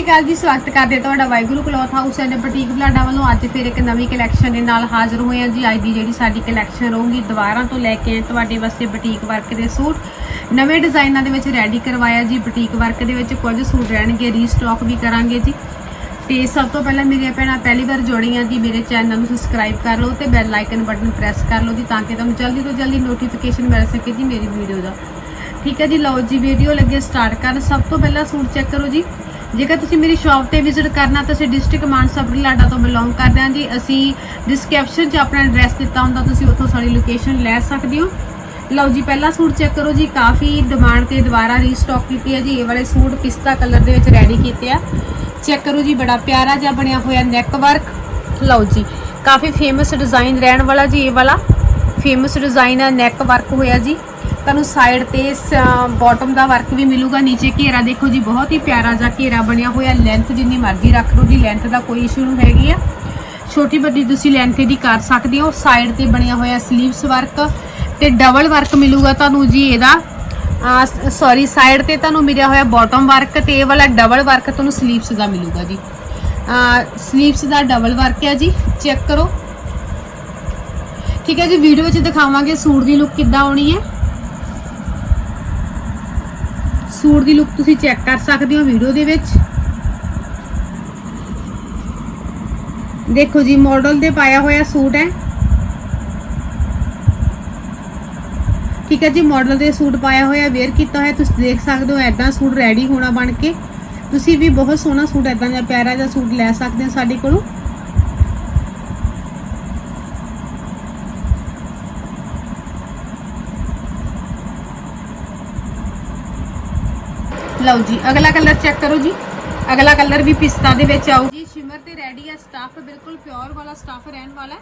ਸ਼੍ਰੀ ਅਕਾਲ ਜੀ, ਸਵਾਗਤ ਕਰਦੇ ਤੁਹਾਡਾ Waheguru cloth house and boutique Balada ਵੱਲੋਂ ਅੱਜ ਫਿਰ ਇੱਕ ਨਵੀਂ ਕਲੈਕਸ਼ਨ ਦੇ ਨਾਲ ਹਾਜ਼ਰ ਹੋਏ ਹਾਂ ਜੀ। ਅੱਜ ਦੀ ਜਿਹੜੀ ਸਾਡੀ ਕਲੈਕਸ਼ਨ ਰਹੂਗੀ ਦੁਬਾਰਾ ਤੋਂ ਲੈ ਕੇ ਆਏ ਤੁਹਾਡੇ ਵਾਸਤੇ ਬੁਟੀਕ ਵਰਕ ਦੇ ਸੂਟ। ਨਵੇਂ ਡਿਜ਼ਾਈਨਾਂ ਦੇ ਵਿੱਚ ਰੈਡੀ ਕਰਵਾਇਆ ਜੀ, ਬੁਟੀਕ ਵਰਕ ਦੇ ਵਿੱਚ ਕੁਝ ਸੂਟ ਰਹਿਣਗੇ ਰੀਸਟਾਕ ਵੀ ਕਰਾਂਗੇ ਜੀ। ਤੇ ਸਭ ਤੋਂ ਪਹਿਲਾਂ ਮੇਰੀਆਂ ਭੈਣਾਂ, ਪਹਿਲੀ ਵਾਰ ਜੁੜੀਆਂ ਜੀ, ਮੇਰੇ ਚੈਨਲ ਨੂੰ ਸਬਸਕ੍ਰਾਈਬ ਕਰ ਲਓ ਤੇ ਬੈਲ ਆਈਕਨ ਬਟਨ ਪ੍ਰੈਸ ਕਰ ਲਓ ਜੀ, ਤਾਂ ਕਿ ਤੁਹਾਨੂੰ ਜਲਦੀ ਤੋਂ ਜਲਦੀ ਨੋਟੀਫਿਕੇਸ਼ਨ ਮਿਲ ਸਕੇ ਜੀ ਮੇਰੀ ਵੀਡੀਓ ਦਾ। ਠੀਕ ਹੈ ਜੀ, ਲਓ ਜੀ ਵੀਡੀਓ ਲੱਗੇ ਸਟਾਰਟ ਕਰਨ। ਸਭ ਤੋਂ ਪਹਿਲਾਂ ਸੂਟ ਚੈੱਕ ਕਰੋ ਜੀ। ਜੇਕਰ ਤੁਸੀਂ ਮੇਰੀ ਸ਼ਾਪ ਤੇ ਵਿਜ਼ਿਟ ਕਰਨਾ, ਤਾਂ ਅਸੀਂ ਡਿਸਟ੍ਰਿਕਟ ਮਾਨਸਾ ਬਰਲਾਡਾ ਤੋਂ ਬਿਲੋਂਗ ਕਰਦੇ ਹਾਂ ਜੀ। ਅਸੀਂ ਡਿਸਕ੍ਰਿਪਸ਼ਨ 'ਚ ਆਪਣਾ ਐਡਰੈਸ ਦਿੱਤਾ ਹੁੰਦਾ, ਤੁਸੀਂ ਉੱਥੋਂ ਸਾਡੀ ਲੋਕੇਸ਼ਨ ਲੈ ਸਕਦੇ ਹੋ। ਲਓ ਜੀ, ਪਹਿਲਾ ਸੂਟ ਚੈੱਕ ਕਰੋ ਜੀ, ਕਾਫੀ ਡਿਮਾਂਡ ਤੇ ਦੁਬਾਰਾ ਰੀਸਟਾਕ ਕੀਤੀ ਹੈ ਜੀ। ਇਹ ਵਾਲੇ ਸੂਟ ਪਿਸਤਾ ਕਲਰ ਦੇ ਵਿੱਚ ਰੈਡੀ ਕੀਤੇ ਆ। ਚੈੱਕ ਕਰੋ ਜੀ, ਬੜਾ ਪਿਆਰਾ ਜਿਹਾ ਬਣਿਆ ਹੋਇਆ ਨੈਕ ਵਰਕ ਲਓ ਜੀ, ਕਾਫੀ ਫੇਮਸ ਡਿਜ਼ਾਈਨ ਰਹਿਣ ਵਾਲਾ ਜੀ ਇਹ ਵਾਲਾ। ਫੇਮਸ ਡਿਜ਼ਾਈਨ ਹੈ ਨੈਕ ਵਰਕ ਹੋਇਆ ਜੀ। ਤੁਹਾਨੂੰ ਸਾਈਡ ਤੇ ਬਾਟਮ ਦਾ ਵਰਕ ਵੀ ਮਿਲੂਗਾ। ਨੀਚੇ ਘੇਰਾ ਦੇਖੋ ਜੀ, ਬਹੁਤ ਹੀ ਪਿਆਰਾ ਜਿਹਾ ਘੇਰਾ ਬਣਿਆ ਹੋਇਆ। ਲੈਂਥ ਜਿੰਨੀ ਮਰਜ਼ੀ ਰੱਖ ਲਓ ਜੀ ਲੈਂਥ ਦਾ ਕੋਈ ਇਸ਼ੂ ਨਹੀਂ ਹੈਗੀ ਆ। ਛੋਟੀ ਵੱਡੀ ਤੁਸੀਂ ਲੈਂਥ ਦੀ ਕਰ ਸਕਦੇ ਹੋ। ਸਾਈਡ ਤੇ ਬਣਿਆ ਹੋਇਆ ਸਲੀਵਸ ਵਰਕ ਤੇ ਡਬਲ ਵਰਕ ਮਿਲੂਗਾ ਤੁਹਾਨੂੰ ਜੀ ਇਹਦਾ। ਸੌਰੀ ਸਾਈਡ ਤੇ ਤੁਹਾਨੂੰ ਮਿਲਿਆ ਹੋਇਆ ਬਾਟਮ ਵਰਕ ਤੇ ਇਹ ਵਾਲਾ ਡਬਲ ਵਰਕ ਤੁਹਾਨੂੰ ਸਲੀਵਸ ਦਾ ਮਿਲੂਗਾ ਜੀ। ਸਲੀਵਸ ਦਾ ਡਬਲ ਵਰਕ ਹੈ ਜੀ ਚੈੱਕ ਕਰੋ। ਠੀਕ ਹੈ ਜੀ ਵੀਡੀਓ ਵਿੱਚ ਦਿਖਾਵਾਂਗੇ ਸੂਟ ਦੀ ਲੁੱਕ ਕਿੱਦਾਂ ਆਉਣੀ ਹੈ। ਸੂਟ ਦੀ ਲੁੱਕ ਤੁਸੀਂ ਚੈੱਕ ਕਰ ਸਕਦੇ ਹੋ ਵੀਡੀਓ ਦੇ ਵਿੱਚ। ਦੇਖੋ ਜੀ ਮਾਡਲ ਦੇ ਪਾਇਆ ਹੋਇਆ ਸੂਟ ਹੈ। ਠੀਕ ਹੈ ਜੀ ਮਾਡਲ ਦੇ ਸੂਟ ਪਾਇਆ ਹੋਇਆ ਵੇਅਰ ਕੀਤਾ ਹੋਇਆ, ਤੁਸੀਂ ਦੇਖ ਸਕਦੇ ਹੋ ਐਦਾਂ ਸੂਟ ਰੈਡੀ ਹੋਣਾ ਬਣ ਕੇ। ਤੁਸੀਂ ਵੀ ਬਹੁਤ ਸੋਹਣਾ ਸੂਟ ਐਦਾਂ ਦਾ ਪਿਆਰਾ ਜਿਹਾ ਸੂਟ ਲੈ ਸਕਦੇ ਹੋ ਸਾਡੇ ਕੋਲੋਂ। ਲਓ ਜੀ, ਅਗਲਾ ਕਲਰ ਚੈੱਕ ਕਰੋ ਜੀ। ਅਗਲਾ ਕਲਰ ਵੀ ਪਿਸਤਾ ਦੇ ਵਿੱਚ ਆਊ। ਜੀ ਸ਼ਿਮਰ ਤੇ ਰੈਡੀ ਆ ਸਟਾਫ ਬਿਲਕੁਲ ਪਿਓਰ ਵਾਲਾ ਸਟਾਫ ਰਹਿਣ ਵਾਲਾ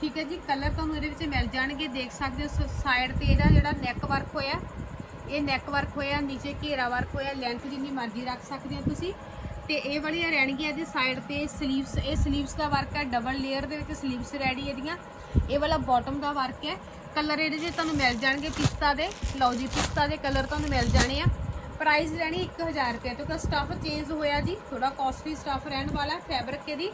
ਠੀਕ ਹੈ ਜੀ ਕਲਰ ਤੁਹਾਨੂੰ ਇਹਦੇ ਵਿੱਚ ਮਿਲ ਜਾਣਗੇ। ਦੇਖ ਸਕਦੇ ਹੋ ਸਾਈਡ ਤੇ ਇਹਦਾ ਜਿਹੜਾ ਨੈਕ ਵਰਕ ਹੋਇਆ, ਇਹ ਨੈਕ ਵਰਕ ਹੋਇਆ, ਨੀਚੇ ਘੇਰਾ ਵਰਕ ਹੋਇਆ ਲੈਂਥ ਜਿੰਨੀ ਮਰਜ਼ੀ ਰੱਖ ਸਕਦੇ ਹੋ ਤੁਸੀਂ। ਤੇ ਇਹ ਵਾਲੀਆਂ ਰਹਿਣਗੀਆਂ ਇਹਦੇ ਸਾਈਡ ਤੇ ਸਲੀਵਸ ਇਹ ਸਲੀਵਸ ਦਾ ਵਰਕ ਹੈ ਡਬਲ ਲੇਅਰ ਦੇ ਵਿੱਚ ਸਲੀਵਸ ਰੈਡੀ ਇਹਦੀਆਂ। ਇਹ ਵਾਲਾ ਬਾਟਮ ਦਾ ਵਰਕ ਹੈ। ਕਲਰ ਇਹਦੇ ਜੇ ਤੁਹਾਨੂੰ ਮਿਲ ਜਾਣਗੇ ਪਿਸਤਾ ਦੇ। ਲਓ ਜੀ, ਪਿਸਤਾ ਦੇ ਕਲਰ ਤੁਹਾਨੂੰ ਮਿਲ ਜਾਣੇ ਆ। ਪ੍ਰਾਈਸ ਰਹਿਣੀ 1000 ਰੁਪਏ, ਕਿਉਂਕਿ ਸਟਫ ਚੇਂਜ ਹੋਇਆ ਜੀ ਥੋੜਾ ਕਾਸਟਲੀ ਸਟਫ ਰਹਿਣ ਵਾਲਾ ਫੈਬਰਿਕ ਇਹਦੀ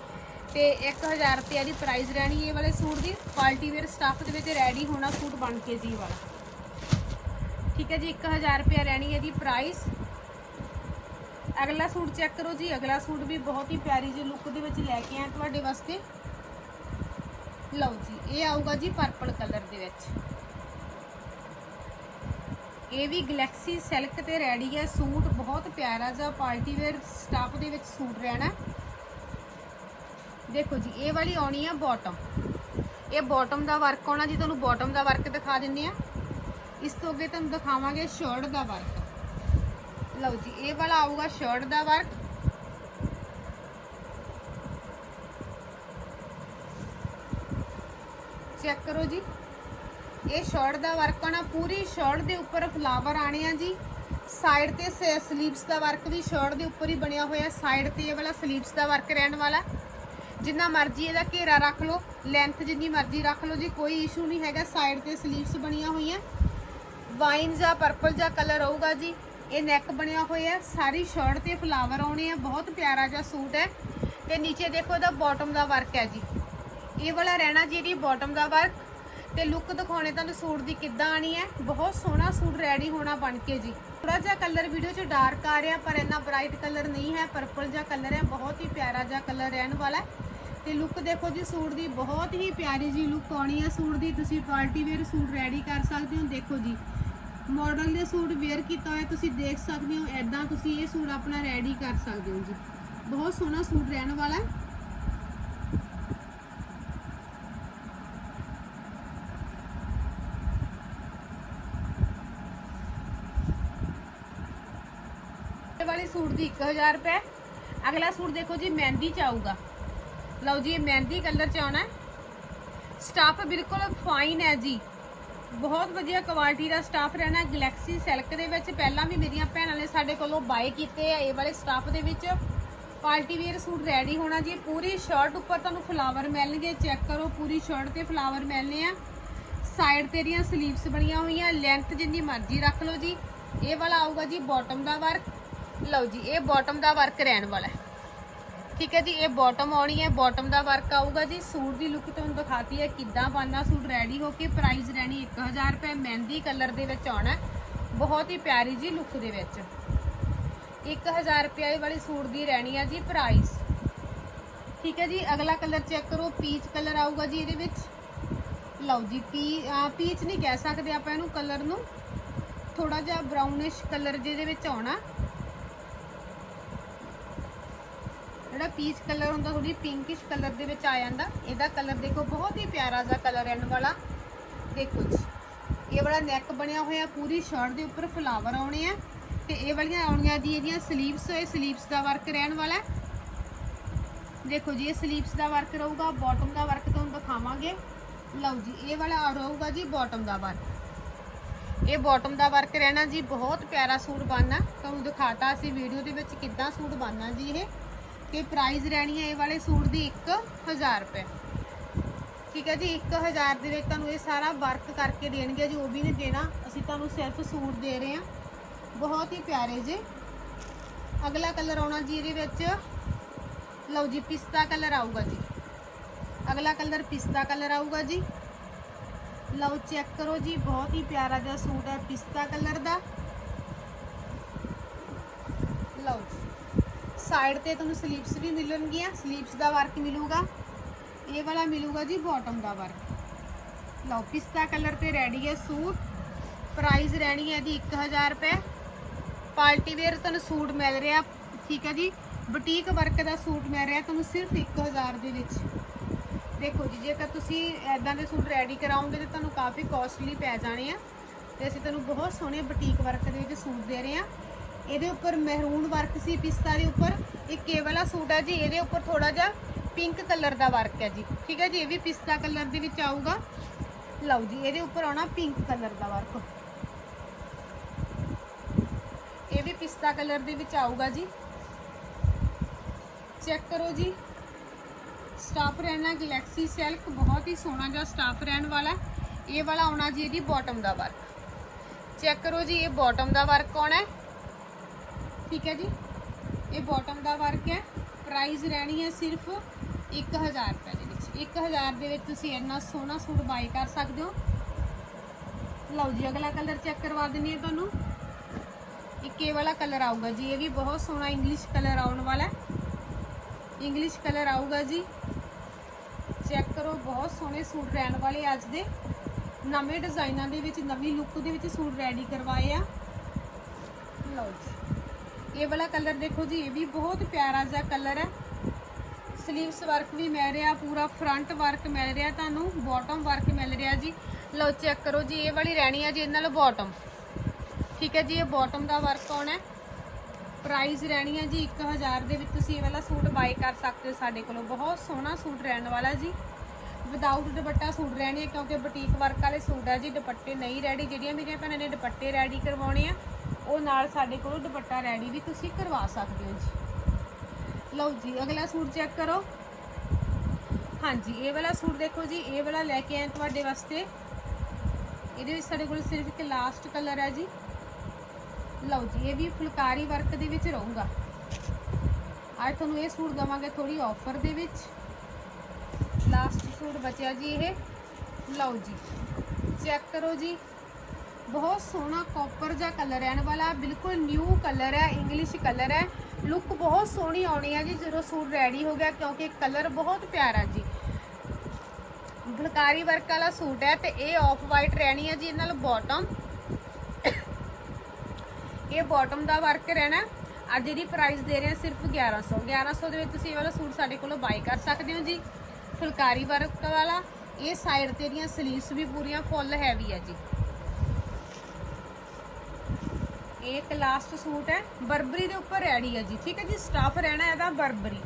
ਤੇ 1000 ਰੁਪਏ ਦੀ ਪ੍ਰਾਈਸ ਰਹਿਣੀ ਇਹ ਵਾਲੇ ਸੂਟ ਦੀ ਪਾਰਟੀ ਵੇਅਰ ਸਟਫ ਦੇ ਵਿੱਚ ਰੈਡੀ ਹੋਣਾ ਸੂਟ ਬਣ ਕੇ ਜੀ ਵਾਲਾ। ਠੀਕ ਹੈ ਜੀ 1000 ਰੁਪਏ ਰਹਿਣੀ ਇਹਦੀ ਦੀ ਪ੍ਰਾਈਸ ਅਗਲਾ ਸੂਟ ਚੈੱਕ ਕਰੋ ਜੀ, ਅਗਲਾ ਸੂਟ ਵੀ ਬਹੁਤ ਹੀ ਪਿਆਰੀ ਜਿਹੀ ਲੁੱਕ ਦੇ ਵਿੱਚ ਲੈ ਕੇ ਆਏ ਤੁਹਾਡੇ ਵਾਸਤੇ। ਲਓ ਜੀ, ਇਹ ਆਊਗਾ ਜੀ ਪਰਪਲ ਕਲਰ ਦੇ ਵਿੱਚ। ਇਹ ਵੀ ਗੈਲੈਕਸੀ ਸਿਲਕ ਤੇ ਰੈਡੀ ਹੈ। ਸੂਟ ਬਹੁਤ ਪਿਆਰਾ ਜਿਹਾ ਪਾਰਟੀ ਵੇਅਰ ਸਟਾਫ ਦੇ ਵਿੱਚ ਸੂਟ ਰਹਿਣਾ ਦੇਖੋ ਜੀ, ਇਹ ਵਾਲੀ ਆਉਣੀ ਆ ਬਾਟਮ ਇਹ ਬਾਟਮ ਦਾ ਵਰਕ ਆਉਣਾ, ਜੀ ਤੁਹਾਨੂੰ ਬਾਟਮ ਦਾ ਵਰਕ ਦਿਖਾ ਦਿੰਦੇ ਆ। ਇਸ ਤੋਂ ਅੱਗੇ ਤੁਹਾਨੂੰ ਦਿਖਾਵਾਂਗੇ ਸ਼ਰਟ ਦਾ ਵਰਕ ਲਓ ਜੀ, ਇਹ ਵਾਲਾ ਆਊਗਾ ਸ਼ਰਟ ਦਾ ਵਰਕ ਚੈੱਕ ਕਰੋ ਜੀ। ਇਹ ਸ਼ਰਟ ਦਾ ਵਰਕ ਆਣਾ ਪੂਰੀ ਸ਼ਰਟ ਦੇ ਉੱਪਰ ਫਲਾਵਰ ਆਣੇ ਆ ਜੀ। ਸਾਈਡ ਤੇ ਸਲੀਵਸ ਦਾ ਵਰਕ ਵੀ ਸ਼ਰਟ ਦੇ ਉੱਪਰ ਹੀ ਬਣਿਆ ਹੋਇਆ ਸਾਈਡ ਤੇ ਇਹ ਵਾਲਾ ਸਲੀਵਸ ਦਾ ਵਰਕ ਰਹਿਣ ਵਾਲਾ। ਜਿੰਨਾ ਮਰਜ਼ੀ ਇਹਦਾ ਘੇਰਾ ਰੱਖ ਲਓ ਲੈਂਥ ਜਿੰਨੀ ਮਰਜ਼ੀ ਰੱਖ ਲਓ ਜੀ, ਕੋਈ ਇਸ਼ੂ ਨਹੀਂ ਹੈਗਾ ਸਾਈਡ ਤੇ ਸਲੀਵਸ ਬਣੀਆਂ ਹੋਈਆਂ। ਵਾਈਨ ਜਾਂ ਪਰਪਲ ਜਾਂ ਕਲਰ ਆਊਗਾ ਜੀ, ਇਹ ਨੈਕ ਬਣਿਆ ਹੋਇਆ, ਸਾਰੀ ਸ਼ਰਟ ਤੇ ਫਲਾਵਰ ਆਉਣੇ ਆ, ਬਹੁਤ ਪਿਆਰਾ ਜਿਹਾ ਸੂਟ ਹੈ। ਤੇ ਨੀਚੇ ਦੇਖੋ ਇਹਦਾ ਬਾਟਮ ਦਾ ਵਰਕ ਹੈ ਜੀ। ਇਹ ਵਾਲਾ ਰਹਿਣਾ ਜਿਹੜੀ ਬਾਟਮ ਦਾ ਵਰਕ ਤੇ ਲੁੱਕ ਦਿਖਾਉਣੇ ਤੁਹਾਨੂੰ ਸੂਟ ਦੀ ਕਿੱਦਾਂ ਆਣੀ ਹੈ। ਬਹੁਤ ਸੋਹਣਾ ਸੂਟ ਰੈਡੀ ਹੋਣਾ ਬਣ ਕੇ ਜੀ। ਥੋੜਾ ਜਿਹਾ ਕਲਰ ਵੀਡੀਓ 'ਚ ਡਾਰਕ ਆ ਰਿਹਾ, ਪਰ ਇੰਨਾ ਬ੍ਰਾਈਟ ਕਲਰ ਨਹੀਂ ਹੈ। ਪਰਪਲ ਜਿਹਾ ਕਲਰ ਹੈ, ਬਹੁਤ ਹੀ ਪਿਆਰਾ ਜਿਹਾ ਕਲਰ ਰਹਿਣ ਵਾਲਾ ਤੇ ਲੁੱਕ ਦੇਖੋ ਜੀ, ਸੂਟ ਦੀ ਬਹੁਤ ਹੀ ਪਿਆਰੀ ਜੀ ਲੁੱਕ ਆਉਣੀ ਹੈ ਸੂਟ ਦੀ। ਤੁਸੀਂ ਪਾਰਟੀ ਵੇਅਰ ਸੂਟ ਰੈਡੀ ਕਰ ਸਕਦੇ ਹੋ। ਦੇਖੋ ਜੀ ਮਾਡਲ ਦੇ ਸੂਟ ਵੇਅਰ ਕੀਤਾ ਹੋਇਆ, ਤੁਸੀਂ ਦੇਖ ਸਕਦੇ ਹੋ ਐਦਾਂ ਤੁਸੀਂ ਇਹ ਸੂਟ ਆਪਣਾ ਰੈਡੀ ਕਰ ਸਕਦੇ ਹੋ ਜੀ। ਬਹੁਤ ਸੋਹਣਾ ਸੂਟ ਰਹਿਣ ਵਾਲਾ ਹੈ। ਵਾਲੀ ਸੂਟ ਦੀ 1000 ਰੁਪਏ। ਅਗਲਾ ਸੂਟ ਦੇਖੋ ਜੀ, ਮਹਿੰਦੀ ਚ ਆਊਗਾ। ਲਓ ਜੀ, ਇਹ ਮਹਿੰਦੀ ਕਲਰ ਚ ਆਉਣਾ ਸਟਾਫ ਬਿਲਕੁਲ ਫਾਈਨ ਹੈ ਜੀ। ਬਹੁਤ ਵਧੀਆ ਕੁਆਲਿਟੀ ਦਾ ਸਟਾਫ ਰਹਿਣਾ ਗੈਲੈਕਸੀ ਸਿਲਕ ਦੇ ਵਿੱਚ ਪਹਿਲਾਂ ਵੀ ਮੇਰੀਆਂ ਭੈਣਾਂ ਨੇ ਸਾਡੇ ਕੋਲੋਂ ਬਾਏ ਕੀਤੇ ਆ ਇਹ ਵਾਲੇ ਸਟਾਫ ਦੇ ਵਿੱਚ। ਪਾਰਟੀ ਵੇਅਰ ਸੂਟ ਰੈਡੀ ਹੋਣਾ ਜੀ। ਪੂਰੀ ਸ਼ਰਟ ਉੱਪਰ ਤੁਹਾਨੂੰ ਫਲਾਵਰ ਮਿਲਣਗੇ। ਚੈੱਕ ਕਰੋ, ਪੂਰੀ ਸ਼ਰਟ ਤੇ ਫਲਾਵਰ ਮਿਲਨੇ ਆ। ਸਾਈਡ ਤੇ ਦੀਆਂ 슬ੀਵਸ ਬਣੀਆਂ ਹੋਈਆਂ। ਲੈਂਥ ਜਿੰਨੀ ਮਰਜ਼ੀ ਰੱਖ ਲਓ ਜੀ। ਇਹ ਵਾਲਾ ਆਊਗਾ ਜੀ ਬਾਟਮ ਦਾ ਵਰਕ ਲਓ ਜੀ, ਇਹ ਬਾਟਮ ਦਾ ਵਰਕ ਰਹਿਣ ਵਾਲਾ ਹੈ। ਠੀਕ ਹੈ ਜੀ, ਇਹ ਬਾਟਮ ਆਉਣੀ ਹੈ ਬਾਟਮ ਦਾ ਵਰਕ ਆਊਗਾ ਜੀ। ਸੂਟ ਦੀ ਲੁੱਕ ਤੁਹਾਨੂੰ ਦਿਖਾਤੀ ਹੈ ਕਿੱਦਾਂ ਬਣਨਾ, ਸੂਟ ਰੈਡੀ ਹੋ ਕੇ ਪ੍ਰਾਈਸ ਰਹਿਣੀ 1000 ਰੁਪਏ, ਮਹਿੰਦੀ ਕਲਰ ਦੇ ਵਿੱਚ ਆਉਣਾ ਬਹੁਤ ਹੀ ਪਿਆਰੀ ਜੀ ਲੁੱਕ ਦੇ ਵਿੱਚ। 1000 ਰੁਪਏ ਵਾਲੀ ਸੂਟ ਦੀ ਰਹਿਣੀ ਹੈ ਜੀ ਪ੍ਰਾਈਸ ਠੀਕ ਹੈ ਜੀ, ਅਗਲਾ ਕਲਰ ਚੈੱਕ ਕਰੋ ਪੀਚ ਕਲਰ ਆਊਗਾ ਜੀ ਇਹਦੇ ਵਿੱਚ। ਲਓ ਜੀ, ਪੀ ਪੀਚ ਨਹੀਂ ਕਹਿ ਸਕਦੇ ਆਪਾਂ ਇਹਨੂੰ ਕਲਰ ਨੂੰ। ਥੋੜਾ ਜਿਹਾ ਬ੍ਰਾਊਨਿਸ਼ ਕਲਰ ਜਿਹਦੇ ਵਿੱਚ ਆਉਣਾ। ਪੀਚ ਕਲਰ ਹੁੰਦਾ ਥੋੜੀ ਪਿੰਕਿਸ਼ ਕਲਰ ਦੇ ਵਿੱਚ ਆ ਜਾਂਦਾ। ਇਹਦਾ ਕਲਰ ਦੇਖੋ, ਬਹੁਤ ਹੀ ਪਿਆਰਾ ਜਿਹਾ ਕਲਰ ਰਹਿਣ ਵਾਲਾ। ਦੇਖੋ ਜੀ, ਇਹ ਵਾਲਾ ਨੈਕ ਬਣਿਆ ਹੋਇਆ, ਪੂਰੀ ਸ਼ਰਟ ਦੇ ਉੱਪਰ ਫਲਾਵਰ ਆਉਣੇ ਆ। ਤੇ ਇਹ ਵਾਲੀਆਂ ਆਉਣੀਆਂ ਦੀ ਇਹਦੀਆਂ ਸਲੀਵਸ, ਇਹ ਸਲੀਵਸ ਦਾ ਵਰਕ ਰਹਿਣ ਵਾਲਾ ਦੇਖੋ ਜੀ, ਇਹ ਸਲੀਵਸ ਦਾ ਵਰਕ ਰਹੂਗਾ ਬਾਟਮ ਦਾ ਵਰਕ ਤੁਹਾਨੂੰ ਦਿਖਾਵਾਂਗੇ। ਲਓ ਜੀ, ਇਹ ਵਾਲਾ ਆ ਰਹੂਗਾ ਜੀ ਬਾਟਮ ਦਾ ਵਰਕ। ਇਹ ਬਾਟਮ ਦਾ ਵਰਕ ਰਹਿਣਾ ਜੀ, ਬਹੁਤ ਪਿਆਰਾ ਸੂਟ ਬਣਨਾ। ਤੁਹਾਨੂੰ ਦਿਖਾਤਾ ਅਸੀਂ ਵੀਡੀਓ ਦੇ ਵਿੱਚ ਕਿੱਦਾਂ ਸੂਟ ਬਣਨਾ ਜੀ ਇਹ। ਤੇ ਪ੍ਰਾਈਸ ਰਹਿਣੀ ਹੈ ਇਹ ਵਾਲੇ ਸੂਟ ਦੀ 1000 ਰੁਪਏ। ਠੀਕ ਹੈ ਜੀ 1000 ਦੇ ਵਿੱਚ ਤੁਹਾਨੂੰ ਇਹ ਸਾਰਾ ਵਰਕ ਕਰਕੇ ਦੇਣਗੇ ਜੀ, ਉਹ ਵੀ ਨਹੀਂ ਦੇਣਾ। ਅਸੀਂ ਤੁਹਾਨੂੰ ਸਿਰਫ ਸੂਟ ਦੇ ਰਹੇ ਹਾਂ। ਬਹੁਤ ਹੀ ਪਿਆਰੇ ਜੀ। ਅਗਲਾ ਕਲਰ ਆਉਣਾ ਜੀ ਇਹਦੇ ਵਿੱਚ। ਲਓ ਜੀ, ਪਿਸਤਾ ਕਲਰ ਆਊਗਾ ਜੀ। ਅਗਲਾ ਕਲਰ ਪਿਸਤਾ ਕਲਰ ਆਊਗਾ ਜੀ। ਲਓ ਚੈੱਕ ਕਰੋ ਜੀ, ਬਹੁਤ ਹੀ ਪਿਆਰਾ ਜਿਹਾ ਸੂਟ ਹੈ ਪਿਸਤਾ ਕਲਰ ਦਾ। ਲਓ ਜੀ। ਸਾਈਡ ਤੇ ਤੁਹਾਨੂੰ ਸਲੀਵਸ ਵੀ ਮਿਲਣਗੀਆਂ। ਸਲੀਵਸ ਦਾ ਵਰਕ ਮਿਲੂਗਾ। ਇਹ ਵਾਲਾ ਮਿਲੂਗਾ ਜੀ ਬਾਟਮ ਦਾ ਵਰਕ ਲਓ, ਪਿਸਤਾ ਕਲਰ ਤੇ ਰੈਡੀ ਹੈ ਸੂਟ। ਪ੍ਰਾਈਸ ਰਹਿਣੀ ਹੈ ਜੀ 1000 ਰੁਪਏ। ਪਾਰਟੀ ਵੇਅਰ ਤੁਹਾਨੂੰ ਸੂਟ ਮਿਲ ਰਿਹਾ। ਠੀਕ ਹੈ ਜੀ। ਬੁਟੀਕ ਵਰਕ ਦਾ ਸੂਟ ਮਿਲ ਰਿਹਾ ਤੁਹਾਨੂੰ ਸਿਰਫ 1000 ਦੇ ਵਿੱਚ। ਦੇਖੋ ਜੀ, ਜੇਕਰ ਤੁਸੀਂ ਐਦਾਂ ਦੇ ਸੂਟ ਰੈਡੀ ਕਰਾਓਗੇ ਤੇ ਤੁਹਾਨੂੰ ਕਾਫੀ ਕਾਸਟਲੀ ਪੈ ਜਾਣੇ ਆ। ਤੇ ਅਸੀਂ ਤੁਹਾਨੂੰ ਬਹੁਤ ਸੋਹਣੇ ਬੁਟੀਕ ਵਰਕ ਦੇ ਵਿੱਚ ਸੂਟ ਦੇ ਰਹੇ ਆ ਇਹਦੇ ਉੱਪਰ ਮਹਿਰੂਨ ਵਰਕ ਸੀ ਪਿਸਤਾ ਦੇ ਉੱਪਰ ਇੱਕ ਇਹ ਵਾਲਾ ਸੂਟ ਹੈ ਜੀ, ਇਹਦੇ ਉੱਪਰ ਥੋੜਾ ਜਿਹਾ ਪਿੰਕ ਕਲਰ ਦਾ ਵਰਕ ਹੈ ਜੀ, ਠੀਕ ਹੈ ਜੀ, ਇਹ ਵੀ ਪਿਸਤਾ ਕਲਰ ਦੇ ਵਿੱਚ ਆਊਗਾ। ਲਓ ਜੀ, ਇਹਦੇ ਉੱਪਰ ਆਉਣਾ ਪਿੰਕ ਕਲਰ ਦਾ ਵਰਕ ਇਹ ਵੀ ਪਿਸਤਾ ਕਲਰ ਦੇ ਵਿੱਚ ਆਊਗਾ ਜੀ। ਚੈੱਕ ਕਰੋ ਜੀ। ਸਟਾਫ ਰਹਿਣਾ ਗਲੈਕਸੀ ਸਿਲਕ ਬਹੁਤ ਹੀ ਸੋਹਣਾ ਜਿਹਾ ਸਟਾਫ ਰਹਿਣ ਵਾਲਾ ਇਹ ਵਾਲਾ ਆਉਣਾ ਜੀ ਇਹਦੀ ਬਾਟਮ ਦਾ ਵਰਕ ਚੈੱਕ ਕਰੋ ਜੀ, ਇਹ ਬਾਟਮ ਦਾ ਵਰਕ ਆਉਣਾ ਠੀਕ ਹੈ ਜੀ। ਇਹ ਬਾਟਮ ਦਾ ਵਰਕ ਹੈ। ਪ੍ਰਾਈਸ ਰਹਿਣੀ ਹੈ ਸਿਰਫ 1000 ਰੁਪਏ ਦੇ ਵਿੱਚ। 1000 ਦੇ ਵਿੱਚ ਤੁਸੀਂ ਇੰਨਾ ਸੋਹਣਾ ਸੂਟ ਬਾਈ ਕਰ ਸਕਦੇ ਹੋ। ਲਓ ਜੀ, ਅਗਲਾ ਕਲਰ ਚੈੱਕ ਕਰਵਾ ਦਿੰਨੀ ਹੈ ਤੁਹਾਨੂੰ। ਇੱਕ ਇਹ ਵਾਲਾ ਕਲਰ ਆਊਗਾ ਜੀ, ਇਹ ਵੀ ਬਹੁਤ ਸੋਹਣਾ ਇੰਗਲਿਸ਼ ਕਲਰ ਆਉਣ ਵਾਲਾ ਹੈ। ਇੰਗਲਿਸ਼ ਕਲਰ ਆਊਗਾ ਜੀ। ਚੈੱਕ ਕਰੋ, ਬਹੁਤ ਸੋਹਣੇ ਸੂਟ ਰਹਿਣ ਵਾਲੇ ਅੱਜ ਦੇ। ਨਵੇਂ ਡਿਜ਼ਾਈਨਾਂ ਦੇ ਵਿੱਚ, ਨਵੀਂ ਲੁੱਕ ਦੇ ਵਿੱਚ ਸੂਟ ਰੈਡੀ ਕਰਵਾਏ ਆ। ਲਓ ਜੀ। ਇਹ ਵਾਲਾ ਕਲਰ ਦੇਖੋ ਜੀ, ਇਹ ਵੀ ਬਹੁਤ ਪਿਆਰਾ ਜਿਹਾ ਕਲਰ ਹੈ। ਸਲੀਵਸ ਵਰਕ ਵੀ ਮਿਲ ਰਿਹਾ, ਪੂਰਾ ਫਰੰਟ ਵਰਕ ਮਿਲ ਰਿਹਾ ਤੁਹਾਨੂੰ ਬਾਟਮ ਵਰਕ ਮਿਲ ਰਿਹਾ ਜੀ। ਲਓ ਚੈੱਕ ਕਰੋ ਜੀ, ਇਹ ਵਾਲੀ ਰਹਿਣੀ ਹੈ ਜੀ ਇਹਦੇ ਨਾਲ ਬਾਟਮ ਠੀਕ ਹੈ ਜੀ, ਇਹ ਬਾਟਮ ਦਾ ਵਰਕ ਆਉਣਾ ਹੈ? ਪ੍ਰਾਈਸ ਰਹਿਣੀ ਹੈ ਜੀ 1000 ਦੇ ਵਿੱਚ, ਤੁਸੀਂ ਇਹ ਵਾਲਾ ਸੂਟ ਬਾਈ ਕਰ ਸਕਦੇ ਹੋ ਸਾਡੇ ਕੋਲੋਂ। ਬਹੁਤ ਸੋਹਣਾ ਸੂਟ ਰਹਿਣ ਵਾਲਾ ਜੀ। ਵਿਦਆਊਟ ਦੁਪੱਟਾ ਸੂਟ ਰਹਿਣੀ ਹੈ ਕਿਉਂਕਿ ਬੁਟੀਕ ਵਰਕ ਵਾਲੇ ਸੂਟ ਹੈ ਜੀ, ਦੁਪੱਟੇ ਨਹੀਂ ਰੈਡੀ ਜਿਹੜੀਆਂ ਮੇਰੀਆਂ ਭੈਣਾਂ ਨੇ ਦੁਪੱਟੇ ਰੈਡੀ ਕਰਵਾਉਣੇ ਆ। ਉਹ ਨਾਲ ਸਾਡੇ ਕੋਲੋਂ ਦੁਪੱਟਾ ਰੈਡੀ ਵੀ ਤੁਸੀਂ ਕਰਵਾ ਸਕਦੇ ਹੋ ਜੀ। ਲਓ ਜੀ, ਅਗਲਾ ਸੂਟ ਚੈੱਕ ਕਰੋ। ਹਾਂਜੀ, ਇਹ ਵਾਲਾ ਸੂਟ ਦੇਖੋ ਜੀ, ਇਹ ਵਾਲਾ ਲੈ ਕੇ ਆਏ ਤੁਹਾਡੇ ਵਾਸਤੇ। ਇਹਦੇ ਵਿੱਚ ਸਾਡੇ ਕੋਲ ਸਿਰਫ ਇੱਕ ਲਾਸਟ ਕਲਰ ਹੈ ਜੀ। ਲਓ ਜੀ, ਇਹ ਵੀ ਫੁਲਕਾਰੀ ਵਰਕ ਦੇ ਵਿੱਚ ਰਹੂਗਾ। ਅੱਜ ਤੁਹਾਨੂੰ ਇਹ ਸੂਟ ਦਵਾਂਗੇ ਥੋੜੀ ਆਫਰ ਦੇ ਵਿੱਚ। ਲਾਸਟ ਸੂਟ ਬਚਿਆ ਜੀ ਇਹ। ਲਓ ਜੀ ਚੈੱਕ ਕਰੋ ਜੀ। ਬਹੁਤ ਸੋਹਣਾ ਕਾਪਰ ਜਿਹਾ ਕਲਰ ਰਹਿਣ ਵਾਲਾ ਬਿਲਕੁਲ ਨਿਊ ਕਲਰ ਹੈ ਇੰਗਲਿਸ਼ ਕਲਰ ਹੈ। ਲੁੱਕ ਬਹੁਤ ਸੋਹਣੀ ਆਉਣੀ ਹੈ ਜੀ, ਜਦੋਂ ਸੂਟ ਰੈਡੀ ਹੋ ਗਿਆ, ਕਿਉਂਕਿ ਕਲਰ ਬਹੁਤ ਪਿਆਰਾ ਜੀ। ਫੁਲਕਾਰੀ ਵਰਕ ਵਾਲਾ ਸੂਟ ਹੈ ਤੇ ਇਹ ਆਫ ਵਾਈਟ ਰਹਿਣੀ ਹੈ ਜੀ ਇਹਨਾਂ ਨਾਲ ਬਾਟਮ ਇਹ ਬਾਟਮ ਦਾ ਵਰਕ ਰਹਿਣਾ। ਅੱਜ ਇਹਦੀ ਪ੍ਰਾਈਸ ਦੇ ਰਹੇ ਹਾਂ ਸਿਰਫ 1100 1100 ਦੇ ਵਿੱਚ ਤੁਸੀਂ ਇਹ ਵਾਲਾ ਸੂਟ ਸਾਡੇ ਕੋਲੋਂ ਬਾਈ ਕਰ ਸਕਦੇ ਹੋ ਜੀ। ਫੁਲਕਾਰੀ ਵਰਕ ਵਾਲਾ। ਇਹ ਸਾਈਡ ਤੇ ਦੀਆਂ ਸਲੀਵਸ ਵੀ ਪੂਰੀਆਂ ਫੁੱਲ ਹੈਵੀ ਆ ਜੀ। ਇਹ ਇੱਕ ਲਾਸਟ ਸੂਟ ਹੈ। ਬਰਬਰੀ ਦੇ ਉੱਪਰ ਰੈਡੀ ਹੈ ਜੀ, ਠੀਕ ਹੈ ਜੀ? ਸਟਾਫ ਰਹਿਣਾ ਇਹਦਾ ਬਰਬਰੀ।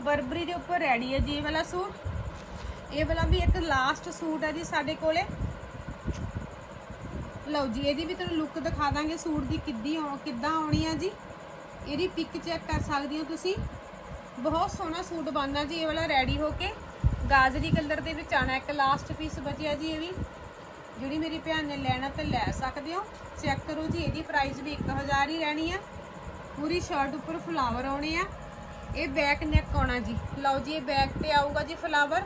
ਬਰਬਰੀ ਦੇ ਉੱਪਰ ਰੈਡੀ ਹੈ ਜੀ ਇਹ ਵਾਲਾ ਸੂਟ। ਇਹ ਵਾਲਾ ਵੀ ਇੱਕ ਲਾਸਟ ਸੂਟ ਹੈ ਜੀ ਸਾਡੇ ਕੋਲੇ। ਲਓ ਜੀ, ਇਹਦੀ ਵੀ ਤੁਹਾਨੂੰ ਲੁੱਕ ਦਿਖਾ ਦਾਂਗੇ ਸੂਟ ਦੀ ਕਿੱਦੀ ਆਉ, ਕਿੱਦਾਂ ਆਉਣੀ ਆ ਜੀ। ਇਹਦੀ ਪਿਕ ਚੈੱਕ ਕਰ ਸਕਦੇ ਹੋ ਤੁਸੀਂ। ਬਹੁਤ ਸੋਹਣਾ ਸੂਟ ਬਣਨਾ ਜੀ, ਇਹ ਵਾਲਾ ਰੈਡੀ ਹੋ ਕੇ। ਗਾਜਰੀ ਕਲਰ ਦੇ ਵਿੱਚ ਆਣਾ ਇੱਕ ਲਾਸਟ ਪੀਸ ਬਚਿਆ ਜੀ ਇਹ ਵੀ। ਜਿਹੜੀ ਮੇਰੀ ਭੈਣ ਨੇ ਲੈਣਾ ਤੇ ਲੈ ਸਕਦੇ ਹੋ। ਚੈੱਕ ਕਰੋ ਜੀ, ਇਹਦੀ ਪ੍ਰਾਈਸ ਵੀ 1000 ਹੀ ਰਹਿਣੀ ਹੈ ਪੂਰੀ ਸ਼ਰਟ ਉੱਪਰ ਫਲਾਵਰ ਆਉਣੇ ਆ। ਇਹ ਬੈਕ ਨੈਕ ਆਉਣਾ ਜੀ। ਲਓ ਜੀ, ਇਹ ਬੈਕ ਤੇ ਆਊਗਾ ਜੀ ਫਲਾਵਰ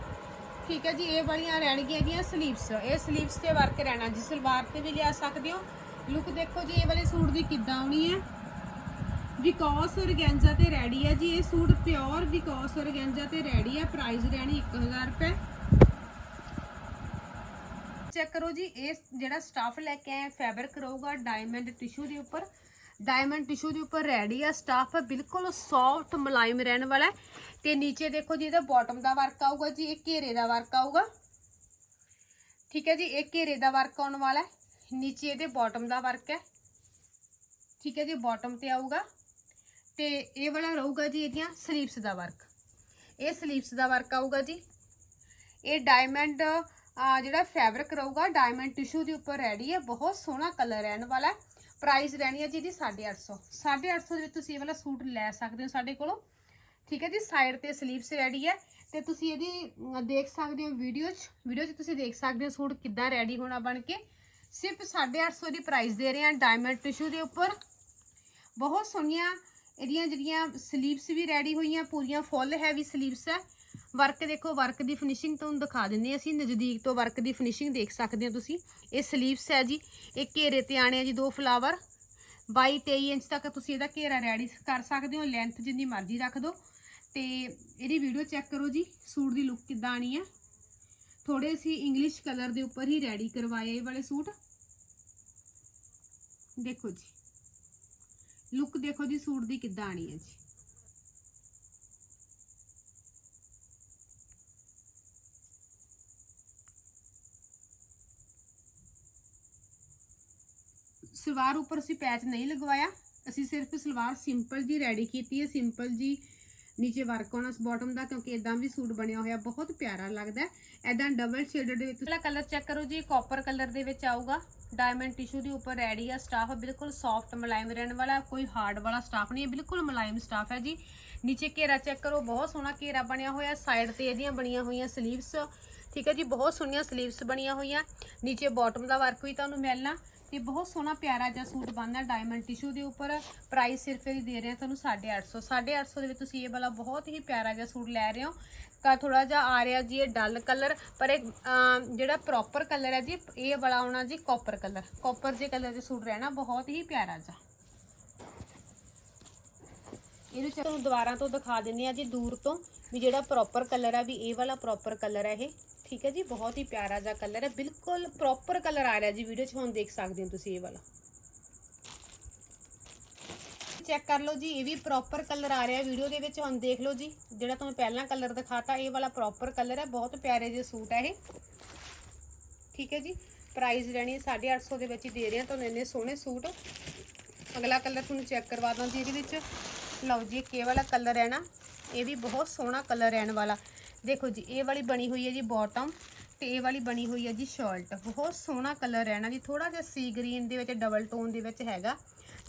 ਠੀਕ ਹੈ ਜੀ, ਇਹ ਵਾਲੀਆਂ ਰਹਿਣਗੀਆਂ ਇਹਦੀਆਂ ਸਲੀਵਸ ਇਹ ਸਲੀਵਸ ਤੇ ਵਰਕ ਰਹਿਣਾ ਜੀ। ਸਲਵਾਰ ਤੇ ਵੀ ਲਿਆ ਸਕਦੇ ਹੋ। ਲੁੱਕ ਦੇਖੋ ਜੀ, ਇਹ ਵਾਲੇ ਸੂਟ ਦੀ ਕਿੱਦਾਂ ਆਉਣੀ ਹੈ ਵਿਕੋਸ ਔਰਗੈਂਜ਼ਾ ਤੇ ਰੈਡੀ ਹੈ ਜੀ। ਇਹ ਸੂਟ ਪਿਓਰ ਵਿਕੋਸ ਔਰਗੈਂਜ਼ਾ ਤੇ ਰੈਡੀ ਹੈ ਪ੍ਰਾਈਸ ਰਹਿਣੀ 1000 ਰੁਪਏ। ਚੈੱਕ ਕਰੋ ਜੀ, ਇਹ ਜਿਹੜਾ ਸਟਾਫ ਲੈ ਕੇ ਆਏ ਫੈਬਰਿਕ ਰਹੂਗਾ ਡਾਇਮੰਡ ਟਿਸ਼ੂ ਦੇ ਉੱਪਰ। ਡਾਇਮੰਡ ਟਿਸ਼ੂ ਦੇ ਉੱਪਰ ਰੈਡੀ ਆ ਸਟਾਫ ਬਿਲਕੁਲ ਸੌਫਟ ਮੁਲਾਇਮ ਰਹਿਣ ਵਾਲਾ ਹੈ। ਤੇ ਨੀਚੇ ਦੇਖੋ ਜੀ, ਇਹਦਾ ਬਾਟਮ ਦਾ ਵਰਕ ਆਊਗਾ ਜੀ, ਇਹ ਘੇਰੇ ਦਾ ਵਰਕ ਆਊਗਾ। ਠੀਕ ਹੈ ਜੀ, ਇਹ ਘੇਰੇ ਦਾ ਵਰਕ ਆਉਣ ਵਾਲਾ ਹੈ। ਨੀਚੇ ਇਹਦੇ ਬਾਟਮ ਦਾ ਵਰਕ ਹੈ। ਠੀਕ ਹੈ ਜੀ ਬਾਟਮ ਤੇ ਆਊਗਾ। ਤੇ ਇਹ ਵਾਲਾ ਰਹੂਗਾ ਜੀ ਇਹਦੀਆਂ ਸਲੀਵਸ ਦਾ ਵਰਕ ਇਹ ਸਲੀਵਸ ਦਾ ਵਰਕ ਆਊਗਾ ਜੀ। ਇਹ ਡਾਇਮੰਡ ਆ ਜਿਹੜਾ ਫੈਬਰਿਕ ਰਹੂਗਾ ਡਾਇਮੰਡ ਟਿਸ਼ੂ ਦੇ ਉੱਪਰ ਰੈਡੀ ਹੈ, ਬਹੁਤ ਸੋਹਣਾ ਕਲਰ ਰਹਿਣ ਵਾਲਾ ਹੈ। ਪ੍ਰਾਈਸ ਰਹਿਣੀ ਹੈ ਜੀ ਇਹਦੀ 850 850 ਦੇ ਵਿੱਚ ਤੁਸੀਂ ਇਹ ਵਾਲਾ ਸੂਟ ਲੈ ਸਕਦੇ ਹੋ ਸਾਡੇ ਕੋਲੋਂ। ਠੀਕ ਹੈ ਜੀ ਸਾਈਡ ਤੇ ਸਲੀਵਸ ਰੈਡੀ ਹੈ। ਤੇ ਤੁਸੀਂ ਇਹਦੀ ਦੇਖ ਸਕਦੇ ਹੋ ਵੀਡੀਓ 'ਚ। ਵੀਡੀਓ 'ਚ ਤੁਸੀਂ ਦੇਖ ਸਕਦੇ ਹੋ ਸੂਟ ਕਿੱਦਾਂ ਰੈਡੀ ਹੋਣਾ ਬਣ ਕੇ। ਸਿਰਫ 850 ਦੀ ਪ੍ਰਾਈਸ ਦੇ ਰਹੇ ਹਾਂ ਡਾਇਮੰਡ ਟਿਸ਼ੂ ਦੇ ਉੱਪਰ। ਬਹੁਤ ਸੋਹਣੀਆਂ ਇਹਦੀਆਂ ਜਿਹੜੀਆਂ ਸਲੀਵਸ ਵੀ ਰੈਡੀ ਹੋਈਆਂ, ਪੂਰੀਆਂ ਫੁੱਲ ਹੈਵੀ ਸਲੀਵਸ ਹੈ। ਵਰਕ ਦੇਖੋ, ਵਰਕ ਦੀ ਫਿਨਿਸ਼ਿੰਗ ਤੁਹਾਨੂੰ ਦਿਖਾ ਦਿੰਦੇ ਹਾਂ ਅਸੀਂ। ਨਜ਼ਦੀਕ ਤੋਂ ਵਰਕ ਦੀ ਫਿਨਿਸ਼ਿੰਗ ਦੇਖ ਸਕਦੇ ਹੋ ਤੁਸੀਂ। ਇਹ ਸਲੀਵਸ ਹੈ ਜੀ, ਇਹ ਘੇਰੇ ਤੇ ਆਣੇ ਆ ਜੀ ਦੋ ਫਲਾਵਰ 22 23 ਇੰਚ ਤੱਕ ਤੁਸੀਂ ਇਹਦਾ ਘੇਰਾ ਰੈਡੀ ਕਰ ਸਕਦੇ ਹੋ ਲੈਂਥ ਜਿੰਨੀ ਮਰਜ਼ੀ ਰੱਖ ਦਿਓ। ਤੇ ਇਹਦੀ ਵੀਡੀਓ ਚੈੱਕ ਕਰੋ ਜੀ, ਸੂਟ ਦੀ ਲੁੱਕ ਕਿੱਦਾਂ ਆਣੀ ਹੈ ਥੋੜੇ ਅਸੀਂ ਇੰਗਲਿਸ਼ ਕਲਰ ਦੇ ਉੱਪਰ ਹੀ ਰੈਡੀ ਕਰਵਾਏ ਇਹ ਵਾਲੇ ਸੂਟ। ਦੇਖੋ ਜੀ। ਲੁੱਕ ਦੇਖੋ ਜੀ, ਸੂਟ ਦੀ ਕਿੱਦਾਂ ਆਣੀ ਹੈ ਜੀ। ਸਲਵਾਰ ਉੱਪਰ ਅਸੀਂ ਪੈਚ ਨਹੀਂ ਲਗਵਾਇਆ। ਅਸੀਂ ਸਿਰਫ ਸਲਵਾਰ ਸਿੰਪਲ ਜੀ ਰੈਡੀ ਕੀਤੀ ਹੈ। ਸਿੰਪਲ ਜੀ ਨੀਚੇ ਵਰਕ ਆਉਣਾ ਬਾਟਮ ਦਾ, ਕਿਉਂਕਿ ਇਦਾਂ ਵੀ ਸੂਟ ਬਣਿਆ ਹੋਇਆ, ਬਹੁਤ ਪਿਆਰਾ ਲੱਗਦਾ ਹੈ। ਡਬਲ ਸ਼ੇਡਡ ਦੇ ਵਿੱਚ ਪਹਿਲਾ ਕਲਰ ਚੈੱਕ ਕਰੋ ਜੀ ਕਾਪਰ ਕਲਰ ਦੇ ਵਿੱਚ ਆਊਗਾ। ਡਾਇਮੰਡ ਟਿਸ਼ੂ ਦੇ ਉੱਪਰ ਰੈਡੀ ਆ ਸਟਾਫ ਬਿਲਕੁਲ ਸੌਫਟ ਮਲਾਇਮ ਰਹਿਣ ਵਾਲਾ, ਕੋਈ ਹਾਰਡ ਵਾਲਾ ਸਟਾਫ ਨਹੀਂ ਹੈ। ਬਿਲਕੁਲ ਮੁਲਾਇਮ ਸਟਾਫ ਹੈ ਜੀ। ਨੀਚੇ ਘੇਰਾ ਚੈੱਕ ਕਰੋ, ਬਹੁਤ ਸੋਹਣਾ ਘੇਰਾ ਬਣਿਆ ਹੋਇਆ ਸਾਈਡ ਤੇ ਇਹਦੀਆਂ ਬਣੀਆਂ ਹੋਈਆਂ ਸਲੀਵਸ ਠੀਕ ਹੈ ਜੀ, ਬਹੁਤ ਸੋਹਣੀਆਂ ਸਲੀਵਸ ਬਣੀਆਂ ਹੋਈਆਂ। ਨੀਚੇ ਬਾਟਮ ਦਾ ਵਰਕ ਵੀ ਤੁਹਾਨੂੰ ਮਿਲਣਾ। ਤੇ ਬਹੁਤ ਸੋਹਣਾ ਪਿਆਰਾ ਜਿਹਾ ਸੂਟ ਬਣਦਾ ਡਾਇਮੰਡ ਟਿਸ਼ੂ ਦੇ ਉੱਪਰ। ਪ੍ਰਾਈਸ ਸਿਰਫ ਇਹਦੀ ਦੇ ਰਹੇ ਹਾਂ ਤੁਹਾਨੂੰ 850 850 ਦੇ ਵਿੱਚ ਤੁਸੀਂ ਇਹ ਵਾਲਾ ਬਹੁਤ ਹੀ ਪਿਆਰਾ ਜਿਹਾ ਸੂਟ ਲੈ ਰਹੇ ਹੋ। ਕਾ ਥੋੜਾ ਜਿਹਾ ਆ ਰਿਹਾ ਜੀ ਇਹ ਡਲ ਕਲਰ ਪਰ ਇਹ ਜਿਹੜਾ ਪ੍ਰੋਪਰ ਕਲਰ ਹੈ ਜੀ, ਇਹ ਵਾਲਾ ਆਉਣਾ ਜੀ ਕਾਪਰ ਕਲਰ ਕਾਪਰ ਜੇ ਕਲਰ ਦੇ ਸੂਟ ਰਹਿਣਾ, ਬਹੁਤ ਹੀ ਪਿਆਰਾ ਜਿਹਾ। ਇਹਦੇ ਚ- ਤੁਹਾਨੂੰ ਦੁਬਾਰਾ ਤੋਂ ਦਿਖਾ ਦਿੰਦੇ ਆ ਜੀ ਦੂਰ ਤੋਂ ਵੀ ਜਿਹੜਾ ਪ੍ਰੋਪਰ ਕਲਰ ਆ ਵੀ ਇਹ ਵਾਲਾ ਪ੍ਰੋਪਰ ਕਲਰ ਹੈ ਇਹ। ਠੀਕ ਹੈ ਜੀ? ਬਹੁਤ ਹੀ ਪਿਆਰਾ ਜਿਹਾ ਕਲਰ ਹੈ ਬਿਲਕੁਲ ਪ੍ਰੋਪਰ ਕਲਰ ਆ ਰਿਹਾ ਜੀ ਵੀਡੀਓ 'ਚ। ਹੁਣ ਦੇਖ ਸਕਦੇ ਹੋ ਤੁਸੀਂ ਇਹ ਵਾਲਾ। ਚੈੱਕ ਕਰ ਲਓ ਜੀ, ਇਹ ਵੀ ਪ੍ਰੋਪਰ ਕਲਰ ਆ ਰਿਹਾ ਵੀਡੀਓ ਦੇ ਵਿੱਚ। ਹੁਣ ਦੇਖ ਲਓ ਜੀ, ਜਿਹੜਾ ਤੁਹਾਨੂੰ ਪਹਿਲਾਂ ਕਲਰ ਦਿਖਾਤਾ, ਇਹ ਵਾਲਾ ਪ੍ਰੋਪਰ ਕਲਰ ਹੈ ਬਹੁਤ ਪਿਆਰੇ ਜਿਹੇ ਸੂਟ ਹੈ ਇਹ। ਠੀਕ ਹੈ ਜੀ? ਪ੍ਰਾਈਸ ਰਹਿਣੀ 850 ਦੇ ਵਿੱਚ ਹੀ ਦੇ ਰਹੇ ਹਾਂ ਤੁਹਾਨੂੰ ਇੰਨੇ ਸੋਹਣੇ ਸੂਟ। ਅਗਲਾ ਕਲਰ ਤੁਹਾਨੂੰ ਚੈੱਕ ਕਰਵਾ ਦਾਂ ਜੀ ਇਹਦੇ ਵਿੱਚ। ਲਓ ਜੀ ਇਹ ਵਾਲਾ ਕਲਰ ਹੈ ਨਾ, ਇਹ ਵੀ ਬਹੁਤ ਸੋਹਣਾ ਕਲਰ ਰਹਿਣ ਵਾਲਾ। ਦੇਖੋ ਜੀ, ਇਹ ਵਾਲੀ ਬਣੀ ਹੋਈ ਹੈ ਜੀ ਬਾਟਮ ਤੇ ਇਹ ਵਾਲੀ ਬਣੀ ਹੋਈ ਹੈ ਜੀ ਸ਼ਰਟ ਬਹੁਤ ਸੋਹਣਾ ਕਲਰ ਰਹਿਣਾ ਜੀ ਥੋੜਾ ਜਿਹਾ ਸੀ ਗ੍ਰੀਨ ਦੇ ਵਿੱਚ ਡਬਲ ਟੋਨ ਦੇ ਵਿੱਚ ਹੈਗਾ।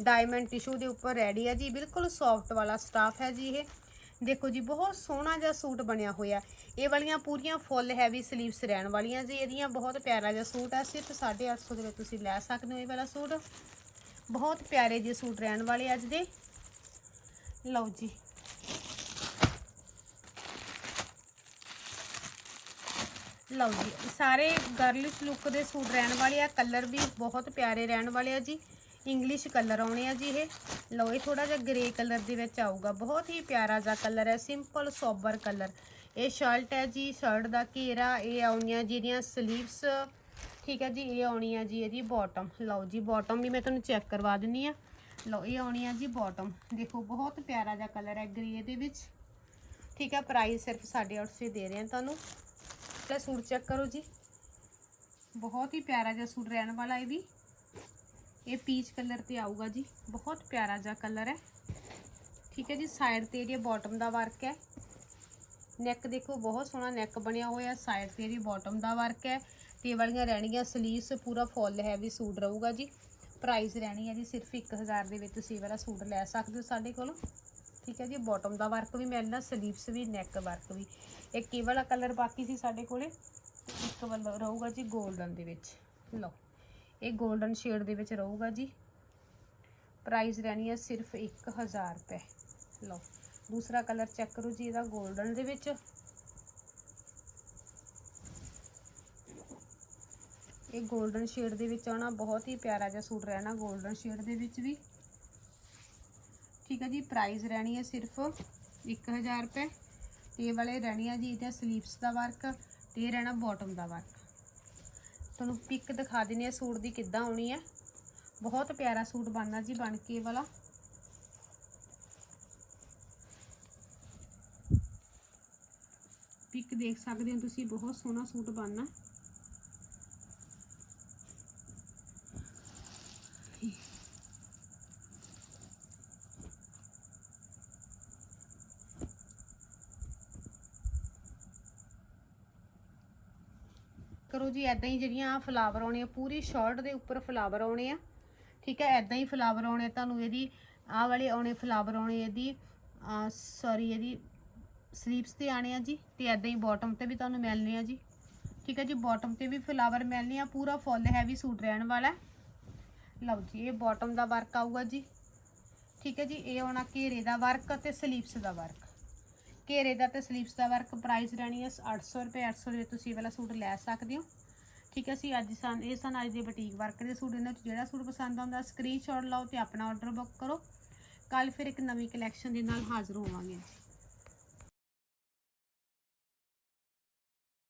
ਡਾਇਮੰਡ ਟਿਸ਼ੂ ਦੇ ਉੱਪਰ ਰੈਡੀ ਹੈ ਜੀ, ਬਿਲਕੁਲ ਸੌਫਟ ਵਾਲਾ ਸਟਾਫ ਹੈ ਜੀ ਇਹ। ਦੇਖੋ ਜੀ, ਬਹੁਤ ਸੋਹਣਾ ਜਿਹਾ ਸੂਟ ਬਣਿਆ ਹੋਇਆ। ਇਹ ਵਾਲੀਆਂ ਪੂਰੀਆਂ ਫੁੱਲ ਹੈਵੀ ਸਲੀਵਸ ਰਹਿਣ ਵਾਲੀਆਂ ਜੀ, ਇਹਦੀਆਂ ਬਹੁਤ ਪਿਆਰਾ ਜਿਹਾ ਸੂਟ ਹੈ। ਸਿਰਫ 850 ਦੇ ਵਿੱਚ ਤੁਸੀਂ ਲੈ ਸਕਦੇ ਹੋ ਇਹ ਵਾਲਾ ਸੂਟ। ਬਹੁਤ ਪਿਆਰੇ ਜਿਹੇ ਸੂਟ ਰਹਿਣ ਵਾਲੇ ਅੱਜ ਦੇ। ਲਓ ਜੀ। ਲਓ ਜੀ, ਸਾਰੇ ਗਰਲਿਸ਼ ਲੁੱਕ ਦੇ ਸੂਟ ਰਹਿਣ ਵਾਲੇ ਆ। ਕਲਰ ਵੀ ਬਹੁਤ ਪਿਆਰੇ ਰਹਿਣ ਵਾਲੇ ਆ ਜੀ। ਇੰਗਲਿਸ਼ ਕਲਰ ਆਉਣੇ ਆ ਜੀ ਇਹ। ਲਓ, ਇਹ ਥੋੜਾ ਜਿਹਾ ਗ੍ਰੇ ਕਲਰ ਦੇ ਵਿੱਚ ਆਊਗਾ। ਬਹੁਤ ਹੀ ਪਿਆਰਾ ਜਿਹਾ ਕਲਰ ਹੈ ਸਿੰਪਲ ਸੋਬਰ ਕਲਰ ਇਹ ਸ਼ਰਟ ਹੈ ਜੀ ਸ਼ਰਟ ਦਾ ਘੇਰਾ, ਇਹ ਆਉਣੀਆਂ ਜਿਹੜੀਆਂ ਸਲੀਵਸ ਠੀਕ ਹੈ ਜੀ, ਇਹ ਆਉਣੀ ਆ ਜੀ ਇਹਦੀ ਬਾਟਮ ਲਓ ਜੀ ਬਾਟਮ ਵੀ ਮੈਂ ਤੁਹਾਨੂੰ ਚੈੱਕ ਕਰਵਾ ਦਿੰਨੀ ਆ। ਲਓ, ਇਹ ਆਉਣੀ ਆ ਜੀ ਬਾਟਮ ਦੇਖੋ, ਬਹੁਤ ਪਿਆਰਾ ਜਿਹਾ ਕਲਰ ਹੈ ਗ੍ਰੇ ਦੇ ਵਿੱਚ। ਠੀਕ ਹੈ ਪ੍ਰਾਈਸ ਸਿਰਫ 850 ਦੇ ਰਹੇ ਹਾਂ ਤੁਹਾਨੂੰ। ਇਹ ਸੂਟ ਚੈੱਕ ਕਰੋ ਜੀ। ਬਹੁਤ ਹੀ ਪਿਆਰਾ ਜਿਹਾ ਸੂਟ ਰਹਿਣ ਵਾਲਾ ਇਹ ਵੀ। ਇਹ ਪੀਚ ਕਲਰ ਤੇ ਆਊਗਾ ਜੀ। ਬਹੁਤ ਪਿਆਰਾ ਜਿਹਾ ਕਲਰ ਹੈ। ਠੀਕ ਹੈ ਜੀ ਸਾਈਡ ਤੇ ਇਹਦੀ ਬਾਟਮ ਦਾ ਵਰਕ ਹੈ। ਨੈਕ ਦੇਖੋ, ਬਹੁਤ ਸੋਹਣਾ ਨੈਕ ਬਣਿਆ ਹੋਇਆ। ਸਾਈਡ ਤੇ ਇਹਦੀ ਬਾਟਮ ਦਾ ਵਰਕ ਹੈ। ਤੇ ਵਾਲੀਆਂ ਰਹਿਣਗੀਆਂ ਸਲੀਵਸ ਪੂਰਾ ਫੁੱਲ ਹੈਵੀ ਸੂਟ ਰਹੂਗਾ ਜੀ। ਪ੍ਰਾਈਸ ਰਹਿਣੀ ਹੈ ਜੀ, ਸਿਰਫ 1000 ਦੇ ਵਿੱਚ ਤੁਸੀਂ ਵਾਲਾ ਸੂਟ ਲੈ ਸਕਦੇ ਹੋ ਸਾਡੇ ਕੋਲ। ਠੀਕ ਹੈ ਜੀ ਬਾਟਮ ਦਾ ਵਰਕ ਵੀ ਮਿਲਦਾ ਸਲੀਵਸ ਵੀ ਨੈਕ ਵਰਕ ਵੀ। ਇਹ ਕੇਵਲ ਕਲਰ ਬਾਕੀ ਸੀ ਸਾਡੇ ਕੋਲੇ। ਇੱਕ ਵੱਲ ਰਹੂਗਾ ਜੀ 골ਡਨ ਦੇ ਵਿੱਚ। ਲਓ, ਇਹ 골ਡਨ ਸ਼ੇਡ ਦੇ ਵਿੱਚ ਰਹੂਗਾ ਜੀ। ਪ੍ਰਾਈਸ ਰਹਿਣੀ ਹੈ ਸਿਰਫ 1000 ਰੁਪਏ। ਲਓ, ਦੂਸਰਾ ਕਲਰ ਚੈੱਕ ਕਰੋ ਜੀ ਇਹਦਾ 골ਡਨ ਦੇ ਵਿੱਚ। ਇਹ 골ਡਨ ਸ਼ੇਡ ਦੇ ਵਿੱਚ ਆਉਣਾ ਬਹੁਤ ਹੀ ਪਿਆਰਾ ਜਿਹਾ ਸੂਟ ਰਹਿਣਾ 골ਡਨ ਸ਼ੇਡ ਦੇ ਵਿੱਚ ਵੀ। ਠੀਕ ਹੈ ਜੀ ਪ੍ਰਾਈਸ ਰਹਿਣੀ ਹੈ ਸਿਰਫ 1000 ਰੁਪਏ ਤੇ ਵਾਲੇ ਰਹਿਣੀ ਹੈ ਜੀ ਇਹਦਾ ਸਲੀਵਸ ਦਾ ਵਰਕ ਤੇ ਇਹ ਰਹਿਣਾ ਬਾਟਮ ਦਾ ਵਰਕ ਤੁਹਾਨੂੰ ਪਿਕ ਦਿਖਾ ਦਿੰਨੀ ਆ ਸੂਟ ਦੀ ਕਿੱਦਾਂ ਆਉਣੀ ਹੈ। ਬਹੁਤ ਪਿਆਰਾ ਸੂਟ ਬਣਨਾ ਜੀ ਬਣ ਕੇ ਵਾਲਾ। ਪਿਕ ਦੇਖ ਸਕਦੇ ਹੋ ਤੁਸੀਂ, ਬਹੁਤ ਸੋਹਣਾ ਸੂਟ ਬਣਨਾ। ਐਦਾਂ ਹੀ ਜਿਹੜੀਆਂ ਫਲਾਵਰ ਆਉਣੇ ਆ, ਪੂਰੀ ਸ਼ਰਟ ਦੇ ਉੱਪਰ ਫਲਾਵਰ ਆਉਣੇ ਆ। ਠੀਕ ਹੈ ਐਦਾਂ ਹੀ ਫਲਾਵਰ ਆਉਣੇ ਤੁਹਾਨੂੰ ਇਹਦੀ, ਆਹ ਵਾਲੇ ਆਉਣੇ ਫਲਾਵਰ ਆਉਣੇ ਇਹਦੀ ਸੌਰੀ ਇਹਦੀ ਸਲੀਵਸ ਤੇ ਆਣੇ ਆ ਜੀ ਤੇ ਐਦਾਂ ਹੀ ਬਾਟਮ ਤੇ ਵੀ ਤੁਹਾਨੂੰ ਮਿਲਣੇ ਆ ਜੀ। ਠੀਕ ਹੈ ਜੀ ਬਾਟਮ ਤੇ ਵੀ ਫਲਾਵਰ ਮਿਲਣੇ ਆ, ਪੂਰਾ ਫੁੱਲ ਹੈਵੀ ਸੂਟ ਰਹਿਣ ਵਾਲਾ ਲਓ ਜੀ, ਇਹ ਬਾਟਮ ਦਾ ਵਰਕ ਆਊਗਾ ਜੀ। ਠੀਕ ਹੈ ਜੀ, ਇਹ ਆਉਣਾ ਘੇਰੇ ਦਾ ਵਰਕ ਅਤੇ ਸਲੀਵਸ ਦਾ ਵਰਕ ਘੇਰੇ ਦਾ ਤੇ ਸਲੀਵਸ ਦਾ ਵਰਕ ਪ੍ਰਾਈਸ ਰਹਿਣੀ ਹੈ 800 ਰੁਪਏ 800 ਦੇ ਵਿੱਚ ਤੁਸੀਂ ਇਹ ਵਾਲਾ ਸੂਟ ਲੈ ਸਕਦੇ ਹੋ। ਠੀਕ ਹੈ ਸੀ ਅੱਜ ਸਨ, ਇਹ ਸਨ ਅੱਜ ਦੇ ਬੁਟੀਕ ਵਰਕ ਦੇ ਸੂਟ, ਇਹਨਾਂ 'ਚ ਜਿਹੜਾ ਸੂਟ ਪਸੰਦ ਆਉਂਦਾ ਸਕਰੀਨਸ਼ਾਟ ਲਓ ਤੇ ਆਪਣਾ ਆਰਡਰ ਬੁੱਕ ਕਰੋ। ਕੱਲ ਫਿਰ ਇੱਕ ਨਵੀਂ ਕਲੈਕਸ਼ਨ ਦੇ ਨਾਲ ਹਾਜ਼ਰ ਹੋਵਾਂਗੇ।